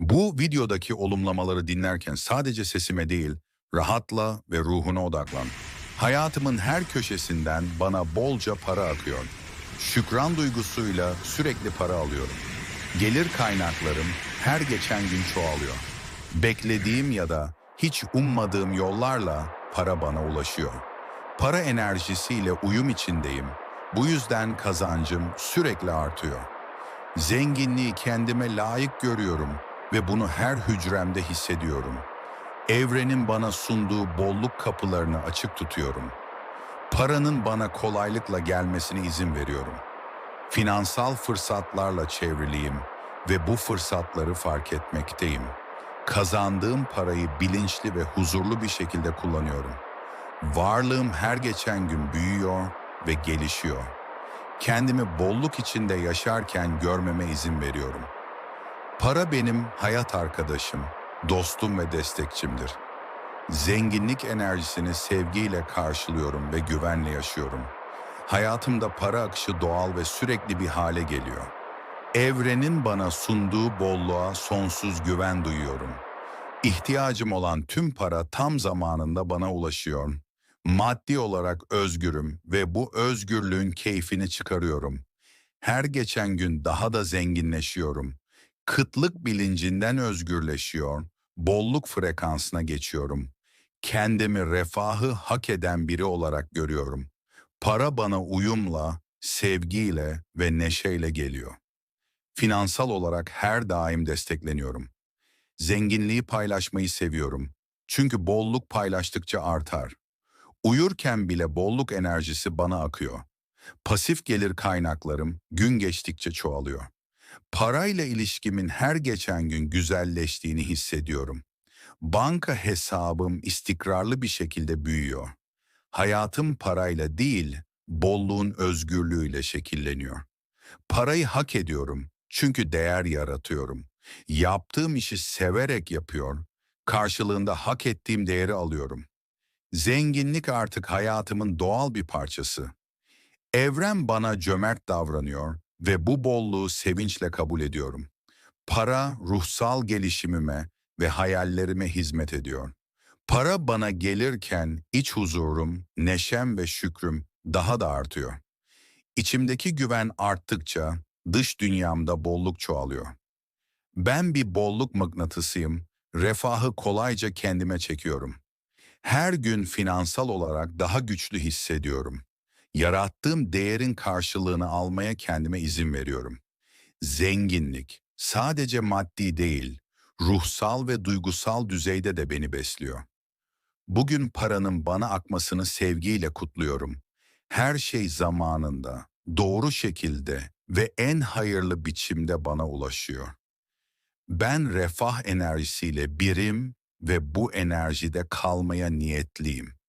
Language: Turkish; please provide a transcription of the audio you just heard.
Bu videodaki olumlamaları dinlerken sadece sesime değil, rahatla ve ruhuna odaklan. Hayatımın her köşesinden bana bolca para akıyor. Şükran duygusuyla sürekli para alıyorum. Gelir kaynaklarım her geçen gün çoğalıyor. Beklediğim ya da hiç ummadığım yollarla para bana ulaşıyor. Para enerjisiyle uyum içindeyim. Bu yüzden kazancım sürekli artıyor. Zenginliği kendime layık görüyorum ve bunu her hücremde hissediyorum. Evrenin bana sunduğu bolluk kapılarını açık tutuyorum. Paranın bana kolaylıkla gelmesine izin veriyorum. Finansal fırsatlarla çevriliyim ve bu fırsatları fark etmekteyim. Kazandığım parayı bilinçli ve huzurlu bir şekilde kullanıyorum. Varlığım her geçen gün büyüyor ve gelişiyor. Kendimi bolluk içinde yaşarken görmeme izin veriyorum. Para benim hayat arkadaşım, dostum ve destekçimdir. Zenginlik enerjisini sevgiyle karşılıyorum ve güvenle yaşıyorum. Hayatımda para akışı doğal ve sürekli bir hale geliyor. Evrenin bana sunduğu bolluğa sonsuz güven duyuyorum. İhtiyacım olan tüm para tam zamanında bana ulaşıyor. Maddi olarak özgürüm ve bu özgürlüğün keyfini çıkarıyorum. Her geçen gün daha da zenginleşiyorum. Kıtlık bilincinden özgürleşiyor, bolluk frekansına geçiyorum. Kendimi refahı hak eden biri olarak görüyorum. Para bana uyumla, sevgiyle ve neşeyle geliyor. Finansal olarak her daim destekleniyorum. Zenginliği paylaşmayı seviyorum. Çünkü bolluk paylaştıkça artar. Uyurken bile bolluk enerjisi bana akıyor. Pasif gelir kaynaklarım gün geçtikçe çoğalıyor. Parayla ilişkimin her geçen gün güzelleştiğini hissediyorum. Banka hesabım istikrarlı bir şekilde büyüyor. Hayatım parayla değil, bolluğun özgürlüğüyle şekilleniyor. Parayı hak ediyorum çünkü değer yaratıyorum. Yaptığım işi severek yapıyor, karşılığında hak ettiğim değeri alıyorum. Zenginlik artık hayatımın doğal bir parçası. Evren bana cömert davranıyor ve bu bolluğu sevinçle kabul ediyorum. Para ruhsal gelişimime ve hayallerime hizmet ediyor. Para bana gelirken iç huzurum, neşem ve şükrüm daha da artıyor. İçimdeki güven arttıkça dış dünyamda bolluk çoğalıyor. Ben bir bolluk mıknatısıyım, refahı kolayca kendime çekiyorum. Her gün finansal olarak daha güçlü hissediyorum. Yarattığım değerin karşılığını almaya kendime izin veriyorum. Zenginlik sadece maddi değil, ruhsal ve duygusal düzeyde de beni besliyor. Bugün paranın bana akmasını sevgiyle kutluyorum. Her şey zamanında, doğru şekilde ve en hayırlı biçimde bana ulaşıyor. Ben refah enerjisiyle birim ve bu enerjide kalmaya niyetliyim.